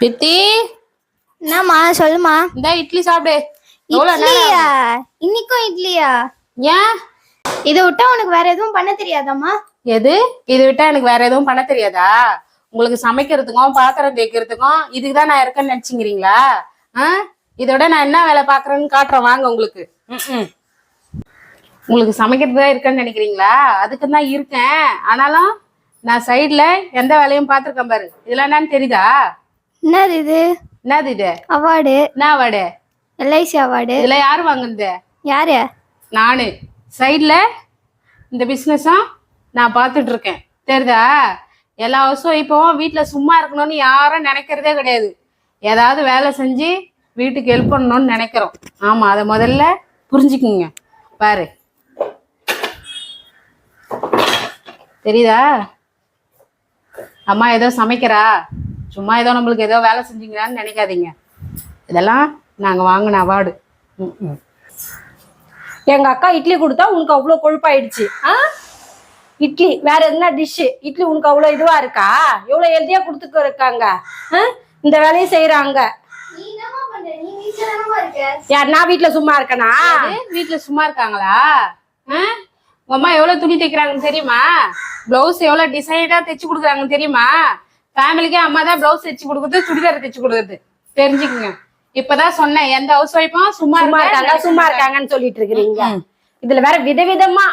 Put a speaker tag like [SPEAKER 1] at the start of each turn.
[SPEAKER 1] பித்தி
[SPEAKER 2] என்னம்மா சொல்லுமா
[SPEAKER 1] இந்த இட்லி சாப்பிடு.
[SPEAKER 2] இட்லியா? இன்னைக்கும் இட்லியா?
[SPEAKER 1] ஏன்?
[SPEAKER 2] இதை விட்டா உனக்கு வேற எதுவும் பண்ண தெரியாதாம்மா?
[SPEAKER 1] எது? இது விட்டா எனக்கு வேற எதுவும் பண்ண தெரியாதா? உங்களுக்கு சமைக்கிறதுக்கும் பாத்திரம் தேய்க்கிறதுக்கும் இதுக்கு தான் நான் இருக்கேன்னு நினைச்சுங்கிறீங்களா இதோட நான் என்ன வேலை பாக்குறேன்னு காட்டுறேன். வாங்க உங்களுக்கு. ம்ம். உங்களுக்கு சமைக்கிறது தான் இருக்கேன்னு நினைக்கிறீங்களா? அதுக்கு தான் இருக்கேன். ஆனாலும் நான் சைடுல எந்த வேலையும் பார்த்துருக்கேன் பாரு. இதெல்லாம் என்னன்னு தெரியுதா?
[SPEAKER 2] என்னது இது?
[SPEAKER 1] என்னது இது?
[SPEAKER 2] அவார்டு.
[SPEAKER 1] என்ன வாடு
[SPEAKER 2] எல்ஐசி அவார்டு.
[SPEAKER 1] இதுல யாரு வாங்குனது?
[SPEAKER 2] யாரு?
[SPEAKER 1] நானு. சைடுல இந்த பிஸ்னஸும் நான் பார்த்துட்டு இருக்கேன் தெரியுதா? எல்லா ஹவுஸும் இப்போ வீட்டில் சும்மா இருக்கணும்னு யாரும் நினைக்கிறதே கிடையாது. ஏதாவது வேலை செஞ்சு வீட்டுக்கு ஹெல்ப் பண்ணணும்னு நினைக்கிறோம். ஆமாம் அதை முதல்ல புரிஞ்சுக்குங்க. பாரு. தெரியுதா? அம்மா ஏதோ சமைக்கிறா? சும்மா ஏதோ நம்மளுக்கு ஏதோ வேலை செஞ்சீங்களான்னு நினைக்காதீங்க. இதெல்லாம் நாங்கள் வாங்கின அவார்டு. ம் ம்.
[SPEAKER 3] எங்க அக்கா இட்லி கொடுத்தா உனக்கு அவ்வளோ கொழுப்பாயிடுச்சு. ஆ? இட்லி வேற எதுனா டிஷ்ஷு இட்லி உனக்கு அவ்வளோ இதுவா இருக்கா? எவ்வளோ ஹெல்த்தியா கொடுத்துக்க இருக்காங்க? ஆ? இந்த வேலையை செய்யறாங்க
[SPEAKER 2] நீ என்னமா பண்ற? நீ வீட்டுல இருக்க?
[SPEAKER 3] யார் நான் வீட்டுல சும்மா இருக்கனா?
[SPEAKER 1] வீட்ல சும்மா இருக்காங்களா? உங்க அம்மா எவ்வளவு துணி தைக்கிறாங்கன்னு தெரியுமா? பிளவுஸ் எவ்வளவு டிசைனா தைச்சு கொடுக்குறாங்கன்னு தெரியுமா? ஃபேமிலிக்கே அம்மா தான் பிளவுஸ் தைச்சு கொடுக்குறது சுடிதார் தைச்சு கொடுக்குறது. தெரிஞ்சுக்குங்க. இப்பதான் சொன்னேன் எந்த ஹவுஸ் ஒய்ஃபும் சும்மா
[SPEAKER 3] சும்மா
[SPEAKER 1] இருக்க?
[SPEAKER 3] இருக்காங்க சும்மா இருக்காங்கன்னு சொல்லிட்டு இருக்கிறீங்க. இதுல வேற விதவிதமா